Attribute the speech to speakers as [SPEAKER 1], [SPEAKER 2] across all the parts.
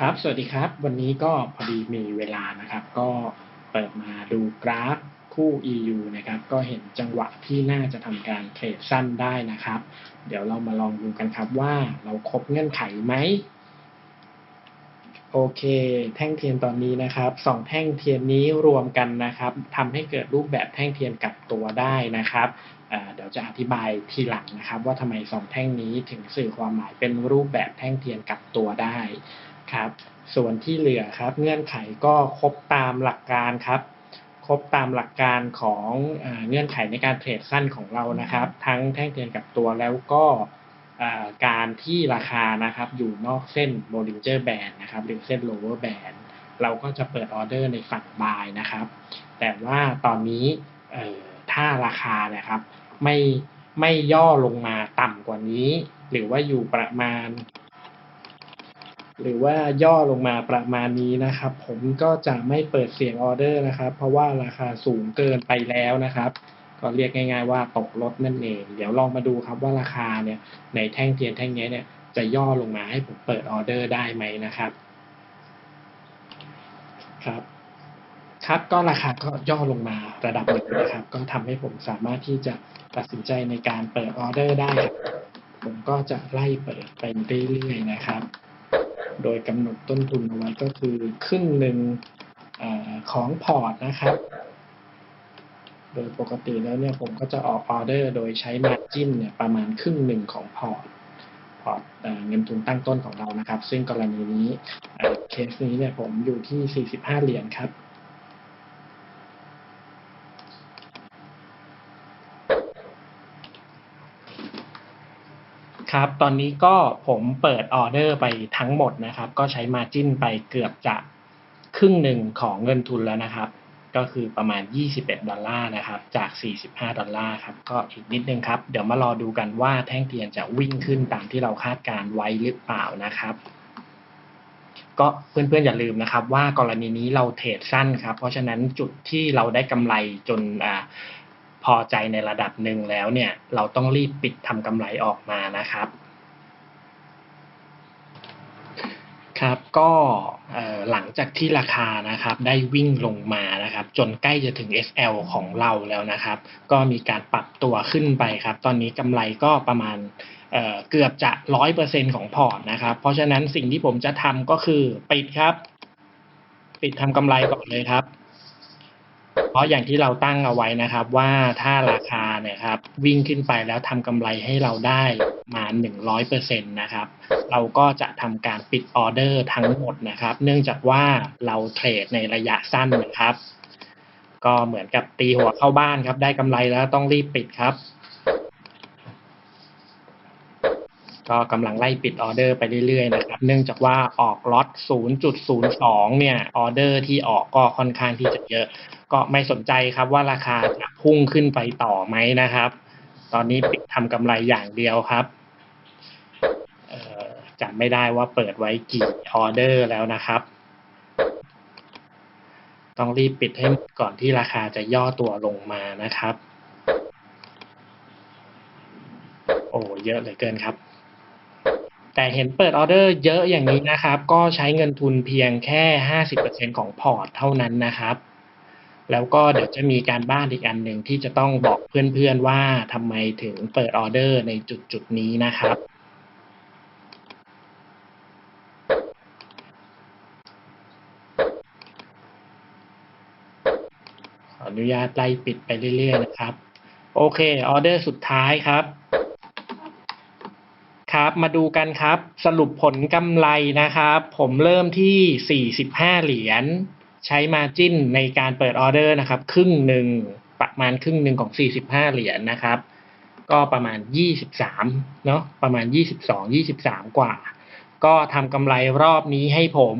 [SPEAKER 1] ครับ สวัสดีครับ วันนี้ก็พอดีมีเวลานะครับ ก็เปิดมาดูกราฟคู่ EU นะครับ ก็เห็นจังหวะที่น่าจะทำการเทรดสั้นได้นะครับ เดี๋ยวเรามาลองดูกันครับว่าเราครบเงื่อนไขไหม โอเค แท่งเทียนตอนนี้นะครับสองแท่งเทียนนี้รวมกันนะครับทำให้เกิดรูปแบบแท่งเทียนกลับตัวได้นะครับเดี๋ยวจะอธิบายทีหลังนะครับ ว่าทำไมสองแท่งนี้ถึงสื่อความหมายเป็นรูปแบบแท่งเทียนกลับตัวได้ ครับ ส่วนที่เหลือครับเงื่อนไขก็ครบตามหลักการครับครบตามหลักการของเงื่อนไขในการเทรดสั้นของเรานะครับ ทั้งแท่งเทียนกับตัวแล้วก็การที่ราคานะครับอยู่นอกเส้น Bollinger Band นะครับหรือเส้น lower band เราก็จะเปิดออเดอร์ในฝั่ง buy นะครับ แต่ว่าตอนนี้ถ้าราคานี่ยครับไม่ไม่ย่อลงมาต่ำกว่านี้ หรือว่าอยู่ประมาณ หรือว่าย่อลงมาประมาณนี้นะครับ ผมก็จะไม่เปิดเสียงออเดอร์นะครับ เพราะว่าราคาสูงเกินไปแล้วนะครับ ก็เรียกง่ายๆว่าตกลดนั่นเอง เดี๋ยวลองมาดูครับว่าราคาเนี่ยในแท่งเทียนแท่งนี้เนี่ยจะย่อลงมาให้ผมเปิดออเดอร์ได้ไหมนะครับครับครับก็ราคาก็ย่อลงมาระดับหนึ่งนะครับ ก็ทำให้ผมสามารถที่จะตัดสินใจในการเปิดออเดอร์ได้ ผมก็จะไล่เปิดไปเรื่อยๆนะครับ โดยกำหนดต้นทุนเอาไว้ก็คือครึ่งหนึ่งอของพอร์ตนะครับ โดยปกติแล้วเนี่ยผมก็จะออกออเดอร์ โดยใช้มาจิ้นเนี่ยประมาณครึ่งหนึ่งของพอร์ตพอร์ตเงินทุนตั้งต้นของเรานะครับ ซึ่งกรณีนี้เคสนี้เนี่ยผมอยู่ที่ 45 เหรียญครับ ครับ ตอนนี้ก็ผมเปิดออเดอร์ไปทั้งหมดนะครับ ก็ใช้มาจิ้นไปเกือบจะครึ่งหนึ่งของเงินทุนแล้วนะครับ ก็คือประมาณ 21 ดอลลาร์นะครับ จาก 45 ดอลลาร์ครับ ก็อีกนิดนึงครับ เดี๋ยวมารอดูกันว่าแท่งเทียนจะวิ่งขึ้นตามที่เราคาดการไว้หรือเปล่านะครับก็เพื่อนๆอย่าลืมนะครับว่ากรณีนี้เราเทรดสั้นครับ เพราะฉะนั้นจุดที่เราได้กำไรจน พอใจในระดับหนึ่งแล้วเนี่ย เราต้องรีบปิดทำกำไรออกมานะครับ ครับก็หลังจากที่ราคานะครับ ได้วิ่งลงมานะครับ จนใกล้จะถึง SL ของเราแล้วนะครับ ก็มีการปรับตัวขึ้นไปครับ ตอนนี้กำไรก็ประมาณเเกือบจะร้อยเปอร์เซ็นของพอร์ตนะครับ เพราะฉะนั้นสิ่งที่ผมจะทำก็คือปิดครับ ปิดทำกำไรก่อนเลยครับ เพราะอย่างที่เราตั้งเอาไว้นะครับ ว่าถ้าราคาเนี่ยครับ วิ่งขึ้นไปแล้วทำกำไรให้เราได้มาหนึ่งร้อยเปอร์เซ็นตนะครับ เราก็จะทำการปิดออเดอร์ทั้งหมดนะครับ เนื่องจากว่าเราเทรดในระยะสั้นนะครับ ก็เหมือนกับตีหัวเข้าบ้านครับ ได้กำไรแล้วต้องรีบปิดครับ ก็กำลังไล่ปิดออเดอร์ไปเรื่อยๆนะครับเนื่องจากว่าออกล็อต 0.02 เนี่ยออเดอร์ที่ออกก็ค่อนข้างที่จะเยอะ ก็ไม่สนใจครับว่าราคาจะพุ่งขึ้นไปต่อไหมนะครับ ตอนนี้ปิดทำกำไรอย่างเดียวครับจำไม่ได้ว่าเปิดไว้กี่ออเดอร์แล้วนะครับ ต้องรีบปิดให้ก่อนที่ราคาจะย่อตัวลงมานะครับ โอ้เยอะเหลือเกินครับ แต่เห็นเปิดออเดอร์เยอะอย่างนี้นะครับ ก็ใช้เงินทุนเพียงแค่ 50%ของพอร์ตเท่านั้นนะครับ แล้วก็เดี๋ยวจะมีการบ้านอีกอันหนึ่งที่จะต้องบอกเพื่อนๆว่าทำไมถึงเปิดออเดอร์ในจุดจุดๆนี้นะครับ ขออนุญาตไล่ปิดไปเรื่อยๆนะครับ โอเค ออเดอร์สุดท้ายครับ มาดูกันครับ สรุปผลกำไรนะครับ ผมเริ่มที่ 45 เหรียญใช้มาจิ้นในการเปิดออเดอร์นะครับ ครึ่งหนึ่งประมาณครึ่งหนึ่งของ 45 เหรียญนะครับ ก็ประมาณ 23 เนาะประมาณ 22 23 กว่า ก็ทำกำไรรอบนี้ให้ผม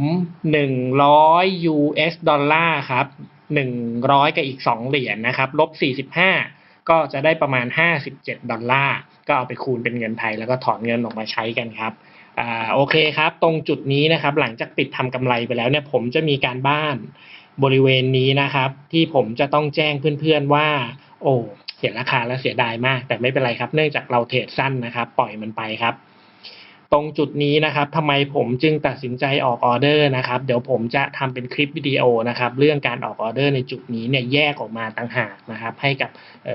[SPEAKER 1] 100 US ดอลลาร์ครับ 100 กับอีก 2 เหรียญนะครับ ลบ 45 ก็จะได้ประมาณ 57 ดอลลาร์ ก็เอาไปคูณเป็นเงินไทย แล้วก็ถอนเงินออกมาใช้กันครับอ่าโอเคครับ ตรงจุดนี้นะครับ หลังจากปิดทำกำไรไปแล้วเนี่ย ผมจะมีการบ้านบริเวณนี้นะครับ ที่ผมจะต้องแจ้งเพื่อนๆว่า โอ้เห็นราคาแล้วเสียดายมาก แต่ไม่เป็นไรครับ เนื่องจากเราเทรดสั้นนะครับ ปล่อยมันไปครับ ตรงจุดนี้นะครับทำไมผมจึงตัดสินใจออกออเดอร์นะครับ เดี๋ยวผมจะทำเป็นคลิปวิดีโอนะครับ เรื่องการออกออเดอร์ในจุดนี้เนี่ยแยกออกมาต่างหากนะครับ ให้กับ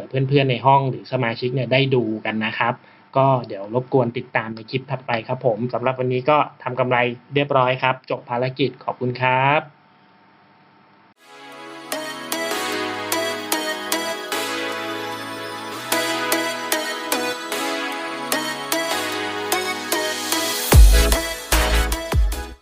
[SPEAKER 1] เพื่อนๆในห้องหรือสมาชิกเนี่ยได้ดูกันนะครับ ก็เดี๋ยวรบกวนติดตามในคลิปถัดไปครับผมสำหรับวันนี้ก็ทำกำไรเรียบร้อยครับ จบภารกิจขอบคุณครับ